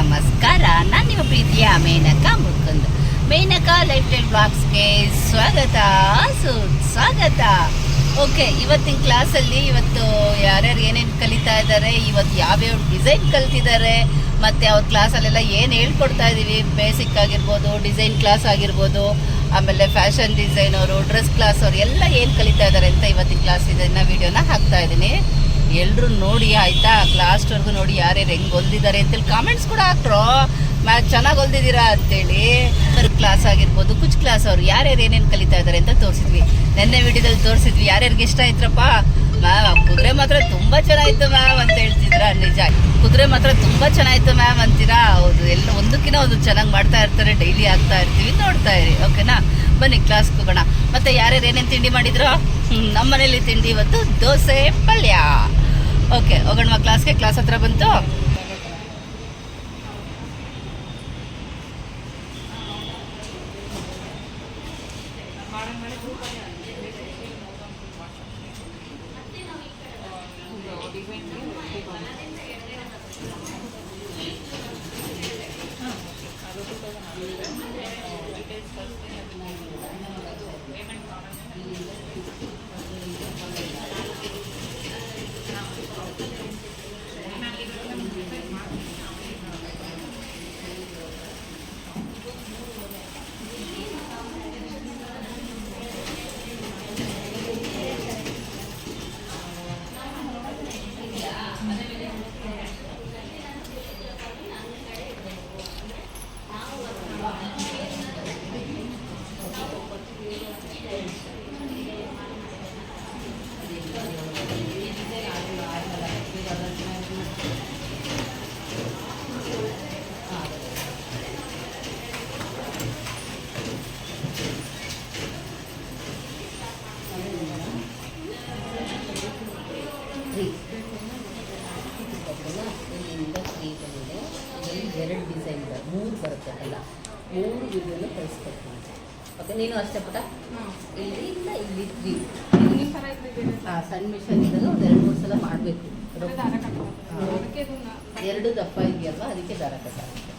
ನಮಸ್ಕಾರ. ನಾನು ನಿಮ್ಮ ಪ್ರೀತಿಯ ಮೇನಕಾ ಮುಕುಂದ್. ಮೇನಕಾ ಲೈಫ್ ಸ್ಟೈಲ್ ಬ್ಲಾಗ್ಸ್ಗೆ ಸ್ವಾಗತ. ಸುಸ್ವಾಗತ ಓಕೆ, ಇವತ್ತಿನ ಕ್ಲಾಸಲ್ಲಿ ಇವತ್ತು ಯಾರ್ಯಾರು ಏನೇನು ಕಲಿತಾ ಇದ್ದಾರೆ ಇವತ್ತು ಯಾವ್ಯಾವ ಡಿಸೈನ್ ಕಲ್ತಿದ್ದಾರೆ ಮತ್ತು ಅವ್ರ ಕ್ಲಾಸಲ್ಲೆಲ್ಲ ಏನು ಹೇಳ್ಕೊಡ್ತಾ ಇದ್ದೀವಿ ಬೇಸಿಕ್ ಆಗಿರ್ಬೋದು, ಡಿಸೈನ್ ಕ್ಲಾಸ್ ಆಗಿರ್ಬೋದು, ಆಮೇಲೆ ಫ್ಯಾಷನ್ ಡಿಸೈನ್ ಅವರು ಡ್ರೆಸ್ ಕ್ಲಾಸ್ ಅವರು ಎಲ್ಲ ಏನು ಕಲಿತಾ ಇದ್ದಾರೆ ಅಂತ ಇವತ್ತಿನ ಕ್ಲಾಸ್ ಇದನ್ನು ವೀಡಿಯೋನ ಹಾಕ್ತಾ ಇದ್ದೀನಿ. ಎಲ್ಲರೂ ನೋಡಿ ಆಯ್ತಾ? ಲಾಸ್ಟ್ವರೆಗೂ ನೋಡಿ ಯಾರ್ಯಾರು ಹೆಂಗೆ ಹೊಲ್ದಿದ್ದಾರೆ ಅಂತೇಳಿ ಕಾಮೆಂಟ್ಸ್ ಕೂಡ ಹಾಕ್ರು. ಮ್ಯಾ ಚೆನ್ನಾಗಿ ಹೊಲ್ದಿದ್ದೀರಾ ಅಂತೇಳಿ. ಕ್ಲಾಸ್ ಆಗಿರ್ಬೋದು, ಕುಚ್ ಕ್ಲಾಸ್ ಅವ್ರು, ಯಾರ್ಯಾರು ಏನೇನು ಕಲಿತಾ ಇದ್ದಾರೆ ಅಂತ ತೋರಿಸಿದ್ವಿ. ನಿನ್ನೆ ವಿಡಿಯೋದಲ್ಲಿ ತೋರಿಸಿದ್ವಿ, ಯಾರ್ಯಾರಿಗೆ ಇಷ್ಟ ಆಯ್ತ್ರಪ್ಪ? ಮ್ಯಾಮ್ ಕುದುರೆ ಮಾತ್ರ ತುಂಬ ಚೆನ್ನಾಗಿತ್ತು ಮ್ಯಾಮ್ ಅಂತ ಹೇಳ್ತಿದ್ರ? ನಿಜ. ಕುದುರೆ ಮಾತ್ರ ತುಂಬ ಚೆನ್ನಾಗಿತ್ತು ಮ್ಯಾಮ್ ಅಂತೀರಾ? ಹೌದು ಎಲ್ಲ ಒಂದಕ್ಕಿಂತ ಒಂದು ಚೆನ್ನಾಗಿ ಮಾಡ್ತಾ ಇರ್ತಾರೆ ಡೈಲಿ ಆಗ್ತಾ ಇರ್ತೀವಿ, ನೋಡ್ತಾ ಇರಿ ಓಕೆನಾ ಬನ್ನಿ ಕ್ಲಾಸ್ಗೆ ಹೋಗೋಣ. ಮತ್ತೆ ಯಾರ್ಯಾರು ಏನೇನು ತಿಂಡಿ ಮಾಡಿದ್ರು? ನಮ್ಮ ಮನೇಲಿ ತಿಂಡಿ ಇವತ್ತು ದೋಸೆ, ಪಲ್ಯ. ಓಕೆ ಹೋಗೋಣ ಕ್ಲಾಸ್ಗೆ ಕ್ಲಾಸ್ ಹತ್ರ ಬಂತು. ಇದೆ ಅಲ್ಲ? ಮೂರು ವಿಡಿಯೋನ ಕಳಿಸ್ಕೊಡ್ತೀನಿ ಓಕೆ ನೀನು ಅಷ್ಟೇ ಪುಟ? ಇಲ್ಲಿ ಇಲ್ಲ ಇಲ್ಲಿ ತ್ರೀ. ಹಾಂ ಸಣ್ಣ ಮಿಷನ್ ಇದ್ದಾಗ ಒಂದು ಎರಡು ಮೂರು ಸಲ ಮಾಡಬೇಕು. ಎರಡು ದಪ್ಪ ಇದೆಯಲ್ವಾ ಅದಕ್ಕೆ ದಾರ ಕಟ್ಟಾಗುತ್ತೆ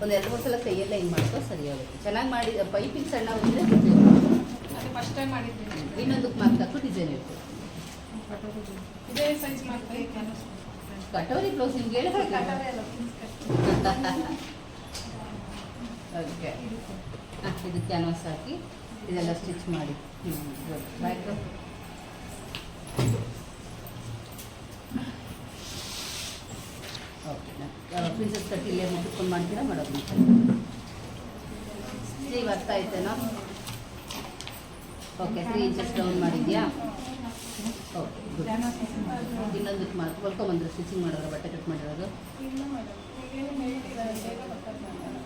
ಒಂದು ಎರಡು ಮೂರು ಸಲ ಕೈಯೆಲ್ಲ ಹಿಂಗೆ ಮಾಡ್ಕೋ ಸರಿಯಾಗುತ್ತೆ ಚೆನ್ನಾಗಿ ಮಾಡಿ ಪೈಪಿಂಗ್ ಸಣ್ಣ ಹೋಗಿದ್ರೆ ಫಸ್ಟ್ ಟೈಮ್ ಮಾಡಿದ್ದೀನಿ. ಇನ್ನೊಂದಕ್ಕೆ ಮಾರ್ಕ್ ಹಾಕು ಡಿಸೈನ್ ಇರ್ತದೆ ಇದೇ ಸೈಜ್ ಮಾಡ್ತೀನಿ ಕಟೋರಿ ಬ್ಲೌಸ್ ನಿಮ್ಗೆ ಹೇಳಿ. ಕಟೋರಿ ಅಲ್ಲ ಓಕೆ ಹಾಂ ಇದು ಕ್ಯಾನ್ವಾಸ್ ಹಾಕಿ ಇದೆಲ್ಲ ಸ್ಟಿಚ್ ಮಾಡಿ ಬ್ಯಾಕ್ ಓಕೆ ಪ್ರಿನ್ಸಸ್ ಕಟ್ಟಿ ಇಲ್ಲೇ ಮುಟ್ಕೊಂಡು ಮಾಡ್ತೀರಾ ಮಾಡೋದು ಸ್ಲೀವ್ ಅರ್ಥ ಆಯ್ತೇನೋ ಓಕೆ ತ್ರೀ ಇಂಚಸ್ ಡೌನ್ ಮಾಡಿದ್ಯಾ ಇನ್ನೊಂದಕ್ಕೆ ಮಾತು ಹೊಲ್ಕೊಂಬಂದ್ರೆ ಸ್ಟಿಚಿಂಗ್ ಮಾಡೋರು ಬಟ್ಟೆ ಕಟ್ ಮಾಡಿರೋದು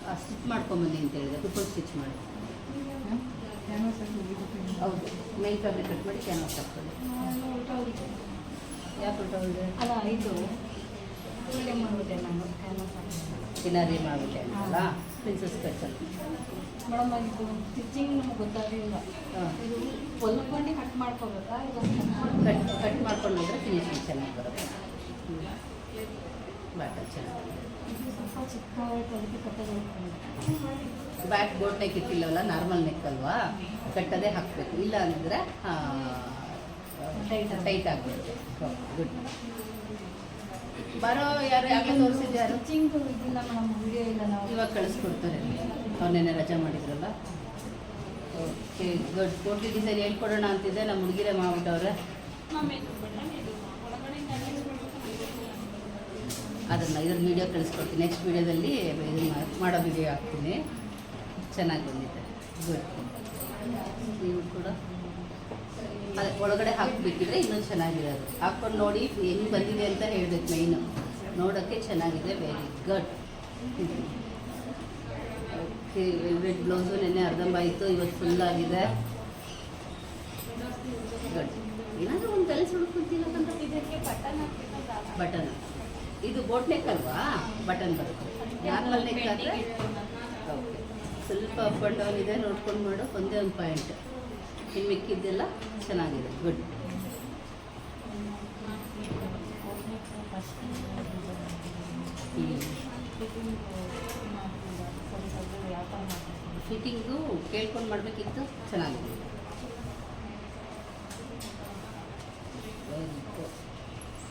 ಆ ಸ್ಟಿಚ್ ಮಾಡ್ಕೊಂಬಂದಿ ಅಂತ ಹೇಳಿದೆ. ಕುತ್ಕೊಂಡು ಸ್ಟಿಚ್ ಮಾಡಿ. ಹೌದು. ಮೈನ್ ಫ್ಯಾಬ್ರಿಕ್ ಕಟ್ ಮಾಡಿ ಕ್ಯಾನ್ವಾಸ್ ಹಾಕ್ತದೆ ಯಾಕೆ ಹೊರಟೋಗಿದೆ ಅಲ್ಲ ಇದು ಮಾಡಿಬಿಟ್ಟೆ ನಾನು ಕ್ಯಾನ್ವಾಸ್ ಕಿನಾರಿ ಮಾಡಿಬಿಟ್ಟೆ ಅಲ್ಲ ಪ್ರಿನ್ಸಸ್ ಕಟ್ಟಲ್ಲಿ ಮೇಡಮ್ ಇದು ಸ್ಟಿಚಿಂಗ್ ನಮ್ಗೆ ಗೊತ್ತಾಗಲಿಲ್ಲ. ಇದು ಹೊಲ್ಕೊಂಡು ಕಟ್ ಮಾಡ್ಕೋಬೇಕಾ? ಇದು ಕಟ್ ಕಟ್ ಮಾಡ್ಕೊಂಡು ಹೋದರೆ ಫಿನಿಶಿಂಗ್ ಚೆನ್ನಾಗಿ ಬರುತ್ತೆ. ಬಾಟ ಚೆನ್ನಾಗಿ ಚಿಕ್ಕ ಅದಕ್ಕೆ ಕಟ್ಟೋದು ಬ್ಯಾಕ್ ಬೋಟ್ ನೆಕ್ ಇಟ್ಟಿಲ್ಲವಲ್ಲ? ನಾರ್ಮಲ್ ನೆಕ್ ಅಲ್ವಾ? ಕಟ್ಟದೇ ಹಾಕಬೇಕು. ಇಲ್ಲ ಅಂದ್ರೆ ಟೈಟ್ ಟೈಟ್ ಆಗಿಬಿಡುತ್ತೆ ಗುಡ್ ಬರೋ ಯಾರು ಯಾಕೆ ತೋರಿಸಿದ್ಯಾರು ಸ್ಟಿಚಿಂಗ್ ಇದಿಲ್ಲ ಮೇಡಮ್ ವಿಡಿಯೋ ಇಲ್ಲ ನಾವು. ಇವಾಗ ಕಳಿಸ್ಕೊಡ್ತಾರೆ. ಅವನೇನೆ ರಜೆ ಮಾಡಿದ್ರಲ್ಲ? Okay good. ಕೋಟಿ ಡಿಸೈನ್ ಹೇಳ್ಕೊಡೋಣ ಅಂತಿದ್ದೆ. ನಮ್ಮ ಹುಡುಗಿರೇ ಮಾಡ್ಬಿಟ್ಟವ್ರೆ ಅದನ್ನು ಇದ್ರ ವಿಡಿಯೋ ಕಳಿಸ್ಕೊಡ್ತೀನಿ. ನೆಕ್ಸ್ಟ್ ವೀಡಿಯೋದಲ್ಲಿ ಇದನ್ನ ಮಾಡೋ ವೀಡಿಯೋ ಹಾಕ್ತೀನಿ. ಚೆನ್ನಾಗಿ ಬಂದಿದೆ. ಗುಡ್. ನೀವು ಕೂಡ? ಒಳಗಡೆ ಹಾಕಬೇಕಿದ್ರೆ ಇನ್ನೂ ಚೆನ್ನಾಗಿರೋದು. ಹಾಕ್ಕೊಂಡು ನೋಡಿ ಹೆಂಗೆ ಬಂದಿದೆ ಅಂತ ಹೇಳ್ಬೇಕು ಮೈನು ನೋಡೋಕ್ಕೆ ಚೆನ್ನಾಗಿದೆ very good okay velvet blouse ನೆನ್ನೆ ಅರ್ಧಂಬ ಆಯಿತು, ಇವತ್ತು ಫುಲ್ ಆಗಿದೆ. ಗುಡ್ ಏನಾದರೂ ಒಂದು ಬಟನ್ ಇದು ಬೋಟ್ ನೆಕ್ ಅಲ್ವಾ? ಬಟನ್ ಬರುತ್ತೆ. ನಾರ್ಮಲ್ ನೆಕ್ ಸ್ವಲ್ಪ ಅಪ್ ಆ್ಯಂಡ್ ಡೌನ್ ಇದೆ, ನೋಡ್ಕೊಂಡು ಮಾಡೋ. ಒಂದೇ ಒಂದು ಪಾಯಿಂಟ್ ಇನ್ನು ಮಿಕ್ಕಿದ್ದೆಲ್ಲ ಚೆನ್ನಾಗಿದೆ. ಗುಡ್ ಫಿಟ್ಟಿಂಗ್ ಕೇಳ್ಕೊಂಡು ಮಾಡಬೇಕಿತ್ತು, ಚೆನ್ನಾಗಿದೆ.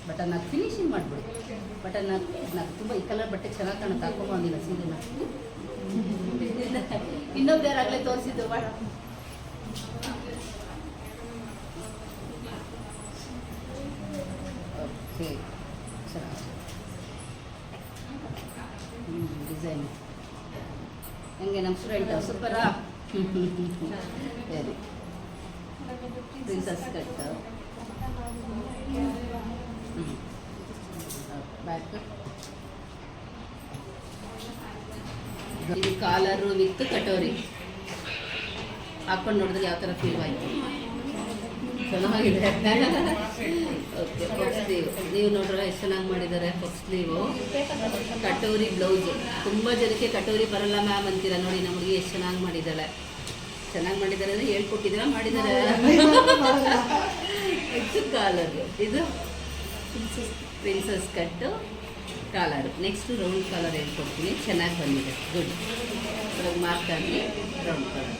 ಬಟನ್ ಹಾಕಿ ಫಿನಿಶಿಂಗ್ ಮಾಡಿಬಿಡು. ಬಟನ್ ಹಾಕಿ ನಾನು ತುಂಬ ಈ ಕಲರ್ ಬಟ್ಟೆ ಚೆನ್ನಾಗಿ ಕಾಣುತ್ತೆ. ಹಾಕೊಂಡು ಬಂದಿಲ್ಲ ಸೀರೆನ ಇನ್ನೊಂದು ಯಾರಾಗಲೇ ತೋರಿಸಿದ್ದು ಬೇಡ ಓಕೆ. ಚೆನ್ನಾಗಿ ಡಿಸೈನ್ ಹೆಂಗೆ ನಮ್ಮ ಸ್ಟೂಡೆಂಟ್ ಸೂಪರಾ. ವೆರಿ ಪ್ರಿನ್ಸಸ್ ಕಟ್ ಬ್ಯಾಕ್ ಇದು ಕಾಲರು ವಿತ್ ಕಟೋರಿ ಹಾಕೊಂಡು ನೋಡಿದ್ರೆ ಯಾವ ಥರ ಫೀಲ್ ಆಯಿತು? ಚೆನ್ನಾಗಿದೆ. ಓಕೆ ನೀವು ನೋಡ್ರೆ ಎಷ್ಟು ಚೆನ್ನಾಗಿ ಮಾಡಿದ್ದಾರೆ ಫಕ್ ಸ್ಲೀವು ಕಟೋರಿ ಬ್ಲೌಸು ತುಂಬ ಜನಕ್ಕೆ ಕಟೋರಿ ಬರಲ್ಲ ಮ್ಯಾಮ್ ಅಂತೀರ ನೋಡಿ, ನಮ್ಮ ಹುಡುಗಿ ಎಷ್ಟು ಚೆನ್ನಾಗಿ ಮಾಡಿದ್ದಾಳೆ. ಚೆನ್ನಾಗಿ ಮಾಡಿದ್ದಾರೆ ಅಂದರೆ ಹೇಳ್ಕೊಟ್ಟಿದ್ದೀರ? ಮಾಡಿದ್ದಾರೆ? ಹೆಚ್ಚು ಕಾಲರ್ ಇದು ಪ್ರಿನ್ಸಸ್ ಕಟ್ಟು ಕಾಲರ್ ನೆಕ್ಸ್ಟ್ ರೌಂಡ್ ಕಾಲರ್ ಹೇಳ್ಕೊಡ್ತೀನಿ. ಚೆನ್ನಾಗಿ ಬಂದಿದೆ. ಗುಡ್ ಮಾರ್ಕ್ ಆಗಲಿ ರೌಂಡ್ ಕಾಲರ್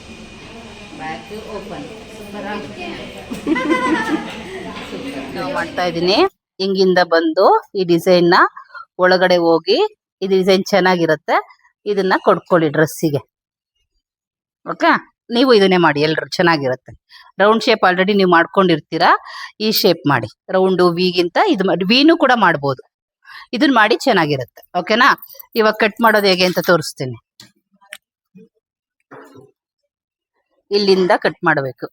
ಬ್ಯಾಕ್ ಓಪನ್ ಮಾಡ್ತಾ ಇದ್ದೀನಿ. ಹಿಂಗಿಂದ ಬಂದು ಈ ಡಿಸೈನ್ನ ಒಳಗಡೆ ಹೋಗಿ ಈ ಡಿಸೈನ್ ಚೆನ್ನಾಗಿರುತ್ತೆ. ಇದನ್ನ ಕೊಡ್ಕೊಳ್ಳಿ ಡ್ರೆಸ್ಸಿಗೆ ಓಕೆ ನೀವು ಇದನ್ನೇ ಮಾಡಿ, ಎಲ್ರು ಚೆನ್ನಾಗಿರುತ್ತೆ. ರೌಂಡ್ ಶೇಪ್ ಆಲ್ರೆಡಿ ನೀವು ಮಾಡ್ಕೊಂಡಿರ್ತೀರಾ? ಈ ಶೇಪ್ ಮಾಡಿ. ರೌಂಡು ವಿಗಿಂತ ಇದು ವಿನು ಕೂಡ ಮಾಡ್ಬೋದು. ಇದನ್ನ ಮಾಡಿ ಚೆನ್ನಾಗಿರುತ್ತೆ. ಓಕೆನಾ ಇವಾಗ ಕಟ್ ಮಾಡೋದು ಹೇಗೆ ಅಂತ ತೋರಿಸ್ತೀನಿ. ಇಲ್ಲಿಂದ ಕಟ್ ಮಾಡಬೇಕು.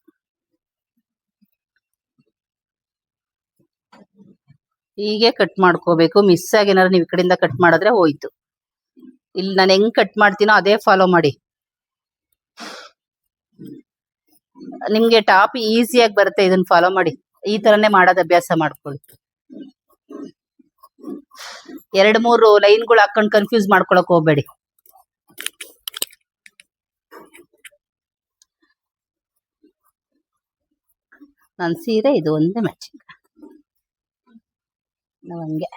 ಹೀಗೆ ಕಟ್ ಮಾಡ್ಕೋಬೇಕು. ಮಿಸ್ ಆಗಿ ಏನಾದ್ರು ನೀವು ಈ ಕಡೆಯಿಂದ ಕಟ್ ಮಾಡಿದ್ರೆ ಹೋಯ್ತು. ಇಲ್ಲಿ ನಾನು ಹೆಂಗ್ ಕಟ್ ಮಾಡ್ತೀನೋ ಅದೇ ಫಾಲೋ ಮಾಡಿ. ನಿಮ್ಗೆ ಟಾಪ್ ಈಸಿಯಾಗಿ ಬರುತ್ತೆ ಇದನ್ನ ಫಾಲೋ ಮಾಡಿ. ಈ ತರನೇ ಮಾಡೋದು ಅಭ್ಯಾಸ ಮಾಡ್ಕೊಳ್ಳಿ. ಎರಡ್, ಮೂರು ಲೈನ್ಗಳು ಹಾಕೊಂಡ್ ಕನ್ಫ್ಯೂಸ್ ಮಾಡ್ಕೊಳಕ್ ಹೋಗ್ಬೇಡಿ. ನನ್ನ ಸೀರೆ ಇದು ಒಂದೇ ಮ್ಯಾಚಿಂಗ್ ನಾವು ಹಂಗೆ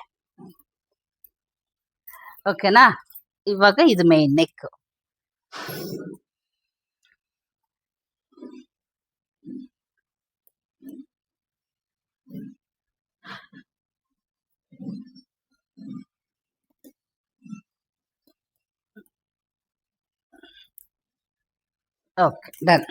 ಓಕೆನಾ ಇವಾಗ ಇದು ಮೇನ್ ನೆಕ್ ಓಕೆ ಡನ್